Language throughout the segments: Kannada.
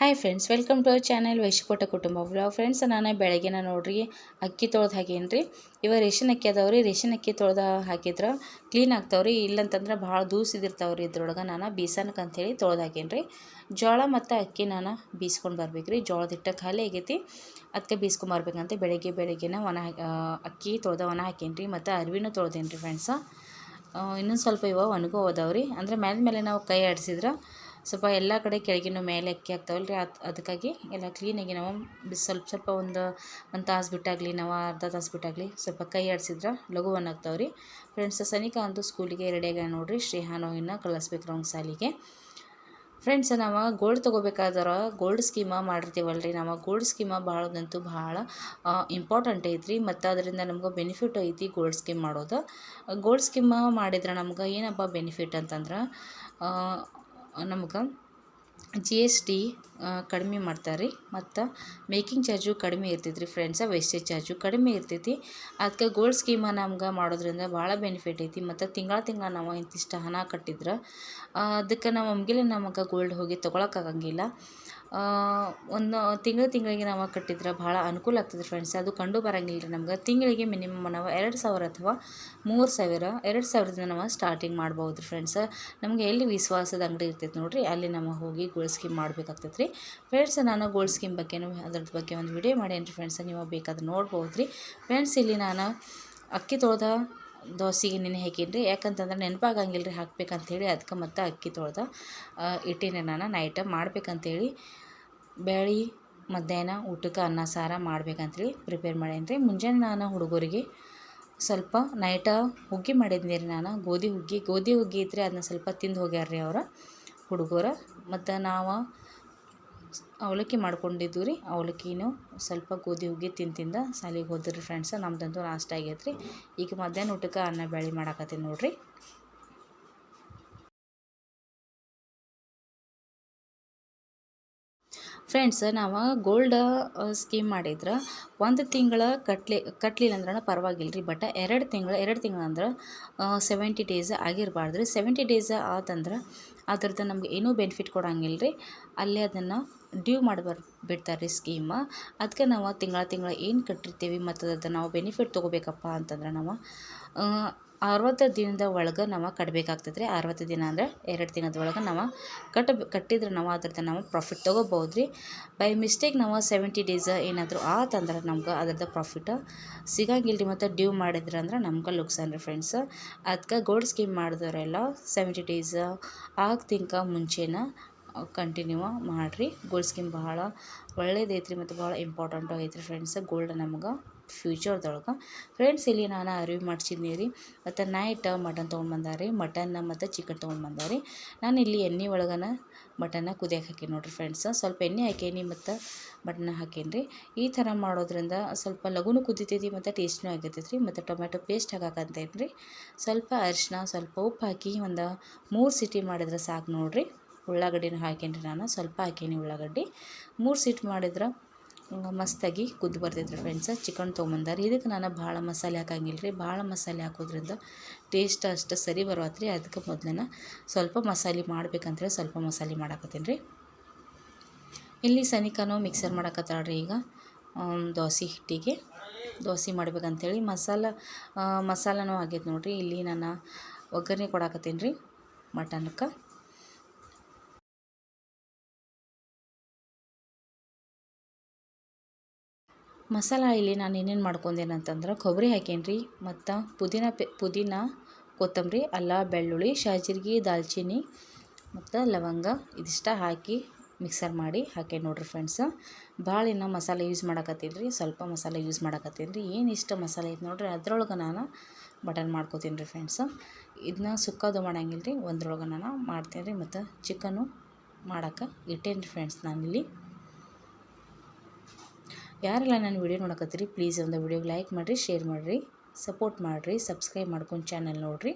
Hi friends welcome to our channel ವೈಶಿಕೋಟ ಕುಟುಂಬ ವ್ಲಾಗ್ ಫ್ರೆಂಡ್ಸ್ ನಾನು ಬೆಳಗ್ಗೆನ ನೋಡ್ರಿ, ಅಕ್ಕಿ ತೊಳೆದು ಹಾಕೇನ್ರಿ. ರೀ ಇವ ರೇಷನ್ ಅಕ್ಕಿ ಅದಾವ್ರಿ, ರೇಷನ್ ಅಕ್ಕಿ ತೊಳೆದು ಹಾಕಿದ್ರೆ ಕ್ಲೀನ್ ಆಗ್ತಾವ್ರಿ, ಇಲ್ಲಂತಂದ್ರೆ ಭಾಳ ದೂಸಿದಿರ್ತಾವ್ರಿ ಇದ್ರೊಳಗೆ ನಾನು ಬೀಸನಕ್ಕೆ ಅಂಥೇಳಿ ತೊಳೆದು ಹಾಕೇನ್ರಿ. ಜೋಳ ಮತ್ತು ಅಕ್ಕಿ ನಾನು ಬೀಸ್ಕೊಂಡು ಬರ್ಬೇಕು ರೀ ಜೋಳದ ಹಿಟ್ಟ ಖಾಲಿ ಆಗೈತಿ ಅದಕ್ಕೆ ಬೀಸ್ಕೊಂಬರ್ಬೇಕಂತ ಬೆಳಗ್ಗೆ ಬೆಳಗ್ಗೆನ ಒಣ ಅಕ್ಕಿ ತೊಳೆದ ಒಣ ಹಾಕೀನಿ ರೀ ಮತ್ತು ಅರಿವಿನೂ ತೊಳೆದೇನ್ರಿ ಫ್ರೆಂಡ್ಸ ಇನ್ನೊಂದು ಸ್ವಲ್ಪ ಇವ ಒಣಗೋ ಹೋದವ್ರಿ ಅಂದರೆ ಮೇಲೆ ಮೇಲೆ ನಾವು ಕೈ ಆಡಿಸಿದ್ರೆ ಸ್ವಲ್ಪ ಎಲ್ಲ ಕಡೆ ಕೆಳಗಿನ ಮೇಲೆ ಅಕ್ಕಿ ಆಗ್ತಾವಲ್ಲ ರೀ ಅದು ಅದಕ್ಕಾಗಿ ಎಲ್ಲ ಕ್ಲೀನಾಗಿ ನಾವು ಬಿಸಿ ಸ್ವಲ್ಪ ಸ್ವಲ್ಪ ಒಂದು ಒಂದು ತಾಸು ಬಿಟ್ಟಾಗಲಿ, ನಾವು ಅರ್ಧ ತಾಸು ಬಿಟ್ಟಾಗಲಿ ಸ್ವಲ್ಪ ಕೈ ಆಡಿಸಿದ್ರೆ ಲಘು ಆಗ್ತಾವೆ ರೀ ಫ್ರೆಂಡ್ಸ್ ಸನಿಕಾ ಅಂತೂ ಸ್ಕೂಲಿಗೆ ರೆಡಿಯಾಗ ನೋಡಿರಿ. ಶ್ರೀಹಾನು ಕಳಿಸ್ಬೇಕು ಅವ್ನ ಸಾಲಿಗೆ. ಫ್ರೆಂಡ್ಸ್ ನಾವು ಗೋಲ್ಡ್ ತೊಗೋಬೇಕಾದ್ರೆ ಗೋಲ್ಡ್ ಸ್ಕೀಮ ಮಾಡಿರ್ತೀವಲ್ಲ ರೀ ನಾವು ಗೋಲ್ಡ್ ಸ್ಕೀಮ ಭಾಳದಂತೂ ಭಾಳ ಇಂಪಾರ್ಟೆಂಟ್ ಐತ್ರಿ. ಮತ್ತು ಅದರಿಂದ ನಮ್ಗೆ ಬೆನಿಫಿಟ್ ಐತಿ ಗೋಲ್ಡ್ ಸ್ಕೀಮ್ ಮಾಡೋದು. ಗೋಲ್ಡ್ ಸ್ಕೀಮ ಮಾಡಿದ್ರೆ ನಮ್ಗೆ ಏನಪ್ಪ ಬೆನಿಫಿಟ್ ಅಂತಂದ್ರೆ ನಮ್ಗೆ ಜಿ ಎಸ್ ಟಿ ಕಡಿಮೆ ಮಾಡ್ತಾರೆ ರೀ ಮತ್ತು ಮೇಕಿಂಗ್ ಚಾರ್ಜು ಕಡಿಮೆ ಇರ್ತೈತೆ ರೀ ಫ್ರೆಂಡ್ಸ ವೇಸ್ಟೇಜ್ ಚಾರ್ಜು ಕಡಿಮೆ ಇರ್ತೈತಿ. ಅದಕ್ಕೆ ಗೋಲ್ಡ್ ಸ್ಕೀಮ ನಮ್ಗೆ ಮಾಡೋದ್ರಿಂದ ಭಾಳ ಬೆನಿಫಿಟ್ ಐತಿ. ಮತ್ತು ತಿಂಗಳ ತಿಂಗಳ ನಾವು ಇಂತಿಷ್ಟು ಹಣ ಕಟ್ಟಿದ್ರೆ ಅದಕ್ಕೆ ನಾವು ಒಮ್ಮೆಲೇ ನಮಗೆ ಗೋಲ್ಡ್ ಹೋಗಿ ತೊಗೊಳಕ್ಕಾಗಂಗಿಲ್ಲ ಒಂದು ತಿಂಗಳು ತಿಂಗಳಿಗೆ ನಾವು ಕಟ್ಟಿದ್ರೆ ಭಾಳ ಅನುಕೂಲ ಆಗ್ತದೆ ಫ್ರೆಂಡ್ಸ್ ಅದು ಕಂಡು ಬರಂಗಿಲ್ಲ ರೀ ನಮ್ಗೆ. ತಿಂಗಳಿಗೆ ಮಿನಿಮಮ್ ನಾವು ಎರಡು ಸಾವಿರ ಅಥವಾ ಮೂರು ಸಾವಿರ, ಎರಡು ಸಾವಿರದಿಂದ ನಾವು ಸ್ಟಾರ್ಟಿಂಗ್ ಮಾಡ್ಬೋದು ರೀ ಫ್ರೆಂಡ್ಸ್ ನಮಗೆ ಎಲ್ಲಿ ವಿಶ್ವಾಸದ ಅಂಗಡಿ ಇರ್ತೈತೆ ನೋಡಿರಿ, ಅಲ್ಲಿ ನಾವು ಹೋಗಿ ಗೋಲ್ಡ್ ಸ್ಕೀಮ್ ಮಾಡ್ಬೇಕಾಗ್ತೈತೆ ರೀ ಫ್ರೆಂಡ್ಸ್ ನಾನು ಗೋಲ್ಡ್ ಸ್ಕೀಮ್ ಬಗ್ಗೆನೂ ಅದ್ರದ್ದು ಬಗ್ಗೆ ಒಂದು ವಿಡಿಯೋ ಮಾಡೇನಿ ರೀ ಫ್ರೆಂಡ್ಸ್ ನೀವು ಬೇಕಾದ್ರೆ ನೋಡ್ಬೋದು ರೀ ಫ್ರೆಂಡ್ಸ್ ಇಲ್ಲಿ ನಾನು ಅಕ್ಕಿ ತೊಳೆದ ದೋಸೆಗೆ ನೆನೆ ಹಾಕೀನಿ ಯಾಕಂತಂದ್ರೆ ನೆನಪಾಗಂಗಿಲ್ಲ ರೀ ಹಾಕ್ಬೇಕಂತೇಳಿ. ಅದಕ್ಕೆ ಮತ್ತೆ ಅಕ್ಕಿ ತೊಳೆದ ಇಟ್ಟೀನಿ ನಾನು ನೈಟ ಮಾಡ್ಬೇಕಂತೇಳಿ. ಬೇಳೆ ಮಧ್ಯಾಹ್ನ ಊಟಕ್ಕೆ ಅನ್ನ, ಸಾರು ಮಾಡ್ಬೇಕಂತೇಳಿ ಪ್ರಿಪೇರ್ ಮಾಡೇನಿ ರೀ ಮುಂಜಾನೆ ನಾನು ಹುಡುಗರಿಗೆ ಸ್ವಲ್ಪ ನೈಟ ಹುಗ್ಗಿ ಮಾಡಿದ್ನಿ ರೀ ನಾನು. ಗೋಧಿ ಹುಗ್ಗಿ ಗೋಧಿ ಹುಗ್ಗಿ ಇದ್ರೆ ಅದನ್ನ ಸ್ವಲ್ಪ ತಿಂದು ಹೋಗ್ಯಾರ ರೀ ಅವ್ರು ಹುಡುಗರು. ಮತ್ತು ನಾವು ಅವಲಕ್ಕಿ ಮಾಡ್ಕೊಂಡಿದ್ದು ರೀ. ಅವಲಕ್ಕಿನೂ ಸ್ವಲ್ಪ ಗೋಧಿ ಹುಗ್ಗಿ ತಿಂತಿಂದ ತಿಂದು ಶಾಲಿಗೆ ಹೋದ್ರಿ ಫ್ರೆಂಡ್ಸ್ ನಮ್ದಂತೂ ನಾಷ್ಟ ಆಗೈತೆ ರೀ. ಈಗ ಮಧ್ಯಾಹ್ನ ಊಟಕ್ಕೆ ಅನ್ನ ಬೇಳೆ ಮಾಡಾಕತ್ತೀನಿ ನೋಡಿರಿ. ಫ್ರೆಂಡ್ಸ್ ನಾವು ಗೋಲ್ಡ್ ಸ್ಕೀಮ್ ಮಾಡಿದ್ರೆ ಒಂದು ತಿಂಗಳ ಕಟ್ಲಿ, ಕಟ್ಲಿಲ್ಲ ಅಂದ್ರೆ ಪರವಾಗಿಲ್ಲ ರೀ ಬಟ್ ಎರಡು ತಿಂಗಳು ಎರಡು ತಿಂಗಳು ಅಂದ್ರೆ ಸೆವೆಂಟಿ ಡೇಸ್ ಆಗಿರಬಾರ್ದು ರೀ ಸೆವೆಂಟಿ ಡೇಸ್ ಆತಂದ್ರೆ ಅದ್ರದ್ದು ನಮ್ಗೆ ಏನೂ ಬೆನಿಫಿಟ್ ಕೊಡಂಗಿಲ್ಲ ರೀ ಅಲ್ಲೇ ಅದನ್ನು ಡ್ಯೂ ಮಾಡಿ ಬರ್ ಬಿಡ್ತಾರೆ ರೀ ಸ್ಕೀಮ. ಅದಕ್ಕೆ ನಾವು ತಿಂಗಳ ತಿಂಗಳ ಏನು ಕಟ್ಟಿರ್ತೀವಿ ಮತ್ತು ಅದ್ರದ್ದು ನಾವು ಬೆನಿಫಿಟ್ ತೊಗೋಬೇಕಪ್ಪ ಅಂತಂದ್ರೆ ನಾವು ಅರವತ್ತು ದಿನದ ಒಳಗೆ ನಾವು ಕಟ್ಟಬೇಕಾಗ್ತದೆ ರೀ ಅರವತ್ತು ದಿನ ಅಂದರೆ ಎರಡು ದಿನದ ಒಳಗೆ ನಾವು ಕಟ್ಟ ಕಟ್ಟಿದ್ರೆ ನಾವು ಅದ್ರದ್ದು ನಾವು ಪ್ರಾಫಿಟ್ ತೊಗೋಬೋದು ರೀ ಬೈ ಮಿಸ್ಟೇಕ್ ನಾವು ಸೆವೆಂಟಿ ಡೇಸ್ ಏನಾದರೂ ಆತಂದ್ರೆ ನಮ್ಗೆ ಅದ್ರದ್ದು ಪ್ರಾಫಿಟ್ ಸಿಗಂಗಿಲ್ಲ ರೀ ಮತ್ತು ಡ್ಯೂ ಮಾಡಿದ್ರೆ ಅಂದ್ರೆ ನಮ್ಗೆ ಲುಕ್ಸಾನ್ ರೀ ಫ್ರೆಂಡ್ಸ್ ಅದಕ್ಕೆ ಗೋಲ್ಡ್ ಸ್ಕೀಮ್ ಮಾಡಿದವರೆಲ್ಲ ಸೆವೆಂಟಿ ಡೇಸ್ ಆಗ್ತಿಂಕ ಮುಂಚೆನ ಕಂಟಿನ್ಯೂ ಮಾಡಿರಿ. ಗೋಲ್ಡ್ ಸ್ಕೀಮ್ ಭಾಳ ಒಳ್ಳೇದೈತ್ರಿ ಮತ್ತು ಭಾಳ ಇಂಪಾರ್ಟೆಂಟು ಐತ್ರಿ ಫ್ರೆಂಡ್ಸ್ ಗೋಲ್ಡ್ ನಮ್ಗೆ ಫ್ಯೂಚರ್ದೊಳಗೆ ಫ್ರೆಂಡ್ಸ್ ಇಲ್ಲಿ ನಾನು ಅರಿವಿ ಮಾಡ್ಸಿದ್ನಿ ರೀ. ಮತ್ತು ನೈಟ್ ಮಟನ್ ತೊಗೊಂಡು ಬಂದಾರಿ. ಮಟನ್ ಮತ್ತು ಚಿಕನ್ ತೊಗೊಂಡು ಬಂದಾರಿ. ನಾನು ಇಲ್ಲಿ ಎಣ್ಣೆ ಒಳಗನ ಮಟನ್ನ ಕುದಿಯಕ್ಕೆ ಹಾಕೀನಿ ನೋಡಿರಿ ಫ್ರೆಂಡ್ಸ್ ಸ್ವಲ್ಪ ಎಣ್ಣೆ ಹಾಕೀನಿ ಮತ್ತು ಮಟನ್ನ ಹಾಕೀನಿ ರೀ. ಈ ಥರ ಮಾಡೋದ್ರಿಂದ ಸ್ವಲ್ಪ ಲಘುನು ಕುದಿತೈತಿ ಮತ್ತು ಟೇಸ್ಟ್ನೂ ಆಗತೈತಿ ರೀ ಮತ್ತು ಟೊಮೆಟೊ ಪೇಸ್ಟ್ ಹಾಕಾಕಂತೇನು ರೀ ಸ್ವಲ್ಪ ಅರಿಶಿನ ಸ್ವಲ್ಪ ಉಪ್ಪು ಹಾಕಿ ಒಂದು ಮೂರು ಸಿಟಿ ಮಾಡಿದ್ರೆ ಸಾಕು ನೋಡಿರಿ. ಉಳ್ಳಾಗಡ್ಡಿನ ಹಾಕೇನಿ ನಾನು. ಸ್ವಲ್ಪ ಹಾಕೀನಿ ಉಳ್ಳಾಗಡ್ಡಿ. ಮೂರು ಸೀಟ್ ಮಾಡಿದ್ರೆ ಮಸ್ತಾಗಿ ಕುದ್ದು ಬರ್ತೈತೆ ರೀ ಫ್ರೆಂಡ್ಸ ಚಿಕನ್ ತೊಗೊಂಬಂದಾರೆ. ಇದಕ್ಕೆ ನಾನು ಭಾಳ ಮಸಾಲೆ ಹಾಕಂಗಿಲ್ಲ ರೀ ಭಾಳ ಮಸಾಲೆ ಹಾಕೋದ್ರಿಂದ ಟೇಸ್ಟ್ ಅಷ್ಟು ಸರಿ ಬರವತ್ತು ರೀ ಅದಕ್ಕೆ ಮೊದಲನ ಸ್ವಲ್ಪ ಮಸಾಲೆ ಮಾಡ್ಬೇಕಂತೇಳಿ ಸ್ವಲ್ಪ ಮಸಾಲೆ ಮಾಡಾಕತ್ತೀನಿ ರೀ ಇಲ್ಲಿ ಸನಿಕನೂ ಮಿಕ್ಸರ್ ಮಾಡಾಕತ್ತಾಳ್ರಿ ಈಗ ದೋಸೆ ಹಿಟ್ಟಿಗೆ. ದೋಸೆ ಮಾಡ್ಬೇಕಂತೇಳಿ ಮಸಾಲ ಮಸಾಲನೂ ಆಗೈತೆ ನೋಡಿರಿ. ಇಲ್ಲಿ ನಾನು ಒಗ್ಗರಣೆ ಕೊಡಾಕತ್ತೀನಿ ರೀ ಮಟನ್ಗೆ ಮಸಾಲ ಇಲ್ಲಿ ನಾನು ಏನೇನು ಮಾಡ್ಕೊಂಡೇನೆ ಅಂತಂದ್ರೆ ಕೊಬ್ಬರಿ ಹಾಕೇನಿ ರೀ, ಮತ್ತು ಪುದೀನ ಪೆ, ಪುದೀನ, ಕೊತ್ತಂಬರಿ, ಅಲ್ಲ, ಬೆಳ್ಳುಳ್ಳಿ, ಶಾಜೀರ್ಗಿ, ದಾಲ್ಚಿನ್ನಿ, ಮತ್ತು ಲವಂಗ ಇದಿಷ್ಟ ಹಾಕಿ ಮಿಕ್ಸರ್ ಮಾಡಿ ಹಾಕಿ ನೋಡಿರಿ ಫ್ರೆಂಡ್ಸ್ ಭಾಳ ಇನ್ನು ಮಸಾಲೆ ಯೂಸ್ ಮಾಡಕತ್ತೀನಿ ರೀ, ಸ್ವಲ್ಪ ಮಸಾಲೆ ಯೂಸ್ ಮಾಡಕತ್ತೀನಿ ರೀ, ಏನು ಇಷ್ಟ ಮಸಾಲೆ ಐತೆ ನೋಡಿರಿ, ಅದ್ರೊಳಗೆ ನಾನು ಬಟನ್ ಮಾಡ್ಕೋತೀನಿ ರೀ ಫ್ರೆಂಡ್ಸ್ ಇದನ್ನ ಸುಕ್ಕದು ಮಾಡಂಗಿಲ್ಲ ರೀ ಒಂದ್ರೊಳಗೆ ನಾನು ಮಾಡ್ತೀನಿ ರೀ, ಮತ್ತು ಚಿಕನು ಮಾಡೋಕೆ ಇಟ್ಟೇನಿ ರೀ ಫ್ರೆಂಡ್ಸ್ ನಾನಿಲ್ಲಿ. ಯಾರೆಲ್ಲ ನನ್ನ ವಿಡಿಯೋ ನೋಡಕತ್ತೀರಿ ಪ್ಲೀಸ್ ಒಂದು ವಿಡಿಯೋಗೆ ಲೈಕ್ ಮಾಡಿರಿ ಶೇರ್ ಮಾಡಿರಿ ಸಪೋರ್ಟ್ ಮಾಡಿರಿ ಸಬ್ಸ್ಕ್ರೈಬ್ ಮಾಡ್ಕೊಂಡು ಚಾನಲ್ ನೋಡಿರಿ.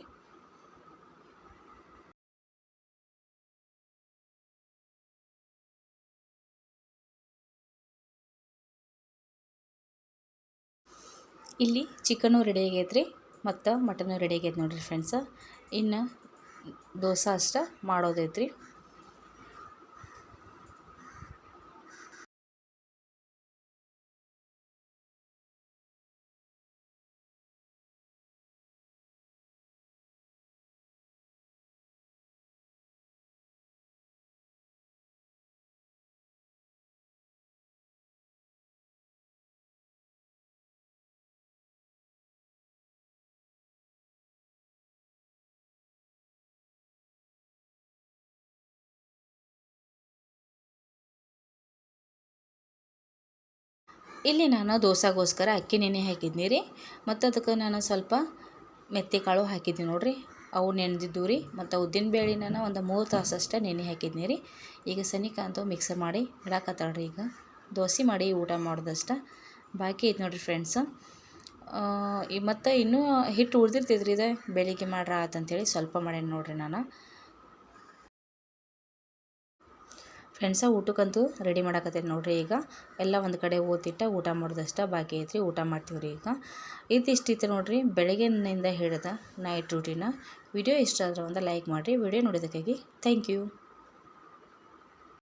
ಇಲ್ಲಿ ಚಿಕನು ರೆಡಿ ಆಗೈತೆ ರೀ ಮತ್ತು ಮಟನು ರೆಡಿ ಆಗೈತೆ ನೋಡಿರಿ ಫ್ರೆಂಡ್ಸ ಇನ್ನು ದೋಸೆ ಅಷ್ಟ ಮಾಡೋದೈತೆ ಇಲ್ಲಿ ನಾನು ದೋಸಾಗೋಸ್ಕರ ಅಕ್ಕಿ ನೆನೆ ಹಾಕಿದ್ನಿ ರೀ. ಮತ್ತು ಅದಕ್ಕೆ ನಾನು ಸ್ವಲ್ಪ ಮೆತ್ತೆ ಕಾಳು ಹಾಕಿದ್ದೆ ನೋಡಿರಿ. ಅವು ನೆನೆದಿದ್ದು ರೀ. ಮತ್ತು ಉದ್ದಿನ ಬೇಳೆ ನಾನು ಒಂದು ಮೂರು ತಾಸು ಅಷ್ಟೇ ನೆನೆ ಹಾಕಿದ್ನಿ ರೀ. ಈಗ ಸನಿಕಾಂತು ಮಿಕ್ಸರ್ ಮಾಡಿ ಇಡಾಕತ್ತಾಳ್ರಿ ಈಗ. ದೋಸೆ ಮಾಡಿ ಊಟ ಮಾಡಿದಷ್ಟು. ಬಾಕಿ ಐತೆ ನೋಡಿರಿ ಫ್ರೆಂಡ್ಸ್ ಮತ್ತು ಇನ್ನೂ ಹಿಟ್ಟು ಉಳ್ದಿರ್ತೈತೆ ರೀ ಇದು. ಬೆಳಿಗ್ಗೆ ಮಾಡ್ರ ಆತಂತೇಳಿ ಸ್ವಲ್ಪ ಮಾಡೇನಿ ನೋಡಿರಿ ನಾನು. ಫ್ರೆಂಡ್ಸ ಊಟಕ್ಕಂತೂ ರೆಡಿ ಮಾಡಾಕತ್ತೈತೆ ನೋಡ್ರಿ ಈಗ. ಎಲ್ಲ ಒಂದು ಕಡೆ ಓದಿಟ್ಟ ಊಟ ಮಾಡೋದಷ್ಟ ಬಾಕಿ ಐತ್ರಿ, ಊಟ ಮಾಡ್ತೀವಿ ರೀ ಈಗ ಇದಿಷ್ಟಿತ್ತು ನೋಡ್ರಿ ಬೆಳಗ್ಗೆನಿಂದ ಹಿಡಿದ ನೈಟ್ ರೂಟೀನ ವಿಡಿಯೋ ಇಷ್ಟ ಆದ್ರೆ ಒಂದು ಲೈಕ್ ಮಾಡಿರಿ ವಿಡಿಯೋ ನೋಡಿದ್ದಕ್ಕಾಗಿ ಥ್ಯಾಂಕ್ ಯು